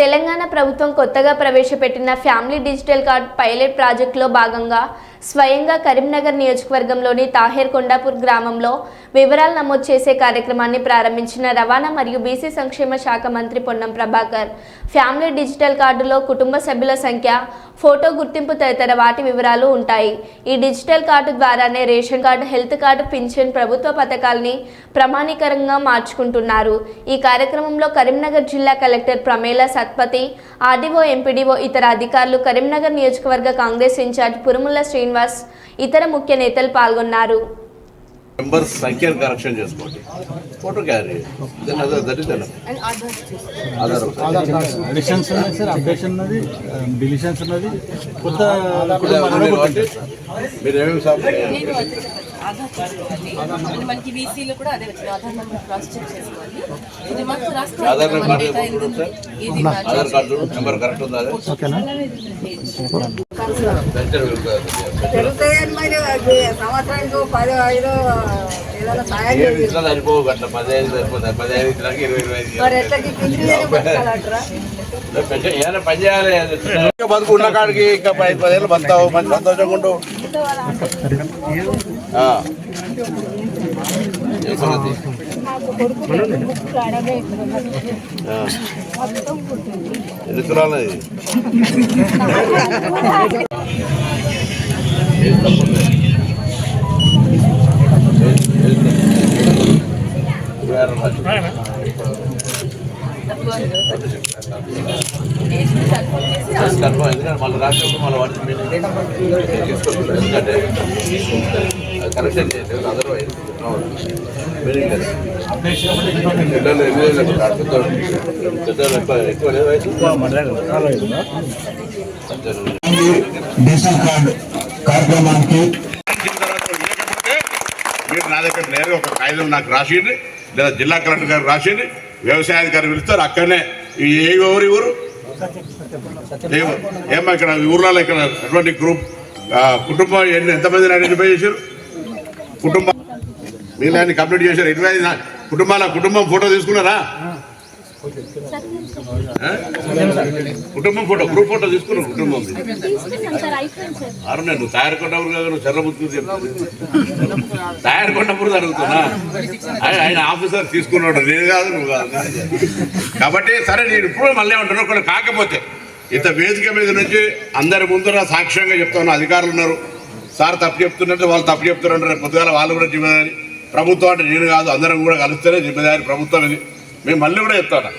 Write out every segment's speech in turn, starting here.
తెలంగాణ ప్రభుత్వం కొత్తగా ప్రవేశపెట్టిన ఫ్యామిలీ డిజిటల్ కార్డ్ పైలట్ ప్రాజెక్టులో భాగంగా స్వయంగా కరీంనగర్ నియోజకవర్గంలోని తాహేర్ కొండాపూర్ గ్రామంలో వివరాలు నమోదు చేసే కార్యక్రమాన్ని ప్రారంభించిన రవాణా మరియు బీసీ సంక్షేమ శాఖ మంత్రి పొన్నం ప్రభాకర్. ఫ్యామిలీ డిజిటల్ కార్డులో కుటుంబ సభ్యుల సంఖ్య ఫోటో గుర్తింపు తదితర వాటి వివరాలు ఉంటాయి. ఈ డిజిటల్ కార్డు ద్వారానే రేషన్ కార్డు హెల్త్ కార్డు పింఛన్ ప్రభుత్వ పథకాల్ని ప్రమాణీకరంగా మార్చుకుంటున్నారు. ఈ కార్యక్రమంలో కరీంనగర్ జిల్లా collector Pramela Satpathy RDO MPDO ఇతర అధికారులు కరీంనగర్ నియోజకవర్గ కాంగ్రెస్ ఇన్ఛార్జ్ పురుముల శ్రీనివాస్ ఇతర ముఖ్య నేతలు పాల్గొన్నారు. మెంబర్స్ సంఖ్యను కరెక్షన్ చేసుకోండి. Photo carry then that is Aadhaar additions sir updation ఉన్నది డిలిషన్స్ ఉన్నది. కొత్త కాబట్టి మీరు ఏమేమి మనకి వీసీలో కూడా అదే వచ్చింది. ఆధార్ నెంబర్ క్రాస్ చెక్ చేసుకోవాలి. ఇది మాకు రాసుకోవాలి. ఆధార్ మన నెంబర్ డేటా ఎంత ఉంది ఇది ఆధార్ కార్డు నెంబర్ కరెక్ట్ ఉందా అదే? పెరుగుతాయని మరి సంవత్సరానికి పది ఐదు ఏదైనా సాయం మరి పని చేయాలి కాడికి ఇంకా పది పదేళ్ళు బతావు మంచి సంతోషంగా ఉండు ఆ. ఏ సంగతి? ఆ. ఎన్ని తులాలు అది? ఎందుకంటే మళ్ళీ రాసినప్పుడు మళ్ళీ వాటి మీటింగ్ తీసుకోవాలి ఎందుకంటే కరెక్షన్ చేయలేదు అదర్వైజ్ పిల్లలు ఎన్ని ఏళ్ళు ఉంటారు? ఎక్కువ లేదు వయసు డిజిటల్ కార్డు కార్యక్రమానికి మీరు నా దగ్గర నేరుగా ఒక కాగితం నాకు రాసిండ్రి లేదా జిల్లా కలెక్టర్ గారు రాసిండ్రి వ్యవసాయాధికారి పిలుస్తారు అక్కడనే ఏ ఎవరు ఈ ఊరు ఏ ఇక్కడ ఊర్లలో ఇక్కడ ఎటువంటి గ్రూప్ కుటుంబం ఎన్ని ఎంతమందిని ఐడెంటిఫై చేశారు కుటుంబం మిగిలిన కంప్లీట్ చేశారు. ఇరవై ఐదు కుటుంబాల కుటుంబం ఫోటో తీసుకున్నారా? కుటుంబం ఫోటో గ్రూప్ ఫోటో తీసుకున్నారు కుటుంబం. అరు నేను తయారు కొట్టప్పుడు కదా నువ్వు చెప్తాను తయారు కొట్టప్పుడు అడుగుతున్నా ఆయన ఆఫీసర్ తీసుకున్నాడు నేను కాదు నువ్వు కాదు. కాబట్టి సరే నేను ఇప్పుడు మళ్ళీ ఉంటున్నా కొన్ని కాకపోతే. ఇంత వేదిక మీద నుంచి అందరి ముందర సాక్ష్యంగా చెప్తాను అధికారులు ఉన్నారు. సార్ తప్పు చెప్తున్నట్టు వాళ్ళు తప్పు చెప్తున్నారు పొద్దుగాల వాళ్ళు కూడా జిమ్మేదారి ప్రభుత్వం అంటే నేను కాదు అందరం కూడా కలిస్తేనే జిమ్మేదారి ప్రభుత్వం ఇది. మేము మళ్ళీ కూడా చెప్తాను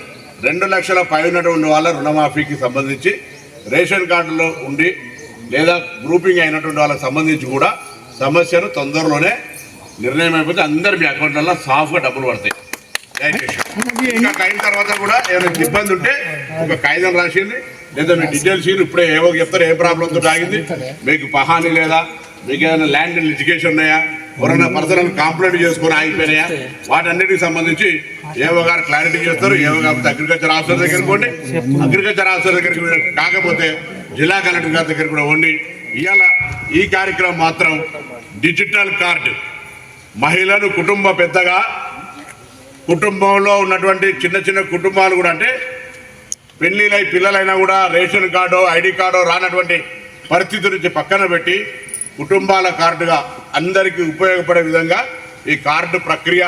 రెండు లక్షల పై ఉన్నటువంటి వాళ్ళ రుణమాఫీకి సంబంధించి రేషన్ కార్డులో ఉండి లేదా గ్రూపింగ్ అయినటువంటి వాళ్ళకి సంబంధించి కూడా సమస్యను తొందరలోనే నిర్ణయం అయిపోతే అందరు మీ అకౌంట్లలో సాఫ్గా డబ్బులు పడతాయి. ఇంకా అయిన తర్వాత కూడా ఏమైనా ఇబ్బంది ఉంటే ఒక కాగితం రాసింది లేదా మీ డీటెయిల్స్ ఇప్పుడే ఏవో చెప్తారు ఏ ప్రాబ్లంతో ఆగింది మీకు పహాని లేదా మీకు ఏమైనా ల్యాండ్ లిటికేషన్ ఉన్నాయా? ఎవరైనా పర్సనల్ కంప్లైంట్ చేసుకుని ఆగిపోయినాయా? వాటన్నిటికి సంబంధించి ఏవో గారు క్లారిటీ చేస్తారు ఏవో గారు అగ్రికల్చర్ ఆఫీసర్ దగ్గరికి పోండి. అగ్రికల్చర్ ఆఫీసర్ దగ్గరికి కాకపోతే జిల్లా కలెక్టర్ గారి దగ్గర కూడా ఉండి ఇవాళ ఈ కార్యక్రమం మాత్రం డిజిటల్ కార్డు. మహిళలు కుటుంబ పెద్దగా కుటుంబంలో ఉన్నటువంటి చిన్న చిన్న కుటుంబాలు కూడా అంటే పెళ్ళిలై పిల్లలైనా కూడా రేషన్ కార్డు ఐడి కార్డు రానటువంటి పరిస్థితి నుంచి పక్కన పెట్టి కుటుంబాల కార్డుగా అందరికీ ఉపయోగపడే విధంగా ఈ కార్డు ప్రక్రియ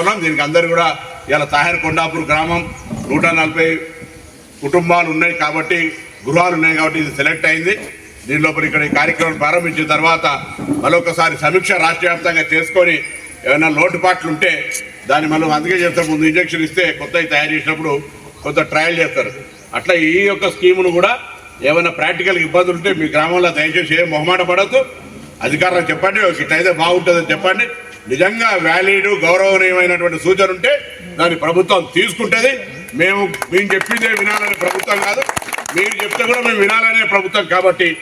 ఉన్నాం. దీనికి అందరు కూడా ఇలా తాహేర్ కొండాపూర్ గ్రామం నూట నలభై కుటుంబాలు ఉన్నాయి కాబట్టి గృహాలు ఉన్నాయి కాబట్టి ఇది సెలెక్ట్ అయింది. దీని లోపల ఇక్కడ ఈ కార్యక్రమం ప్రారంభించిన తర్వాత మరొకసారి సమీక్ష రాష్ట్ర వ్యాప్తంగా చేసుకొని ఏమైనా లోటుపాట్లు ఉంటే దాన్ని మనం అందుకే చేస్తాం ముందు ఇంజక్షన్ ఇస్తే కొత్తవి తయారు చేసినప్పుడు కొంత ట్రయల్ చేస్తారు. అట్లా ఈ యొక్క స్కీమును కూడా ఏమైనా ప్రాక్టికల్ ఇబ్బందులు ఉంటే మీ గ్రామంలో దయచేసి ఏం మొహమాట పడద్దు. అధికారులకు చెప్పండి ఇట్లయితే బాగుంటుందని చెప్పండి. నిజంగా వ్యాలీడు గౌరవనీయమైనటువంటి సూచన ఉంటే దాన్ని ప్రభుత్వం తీసుకుంటుంది. మేము మేము చెప్పిందే వినాలనే ప్రభుత్వం కాదు. మీరు చెప్తే కూడా మేము వినాలనే ప్రభుత్వం కాబట్టి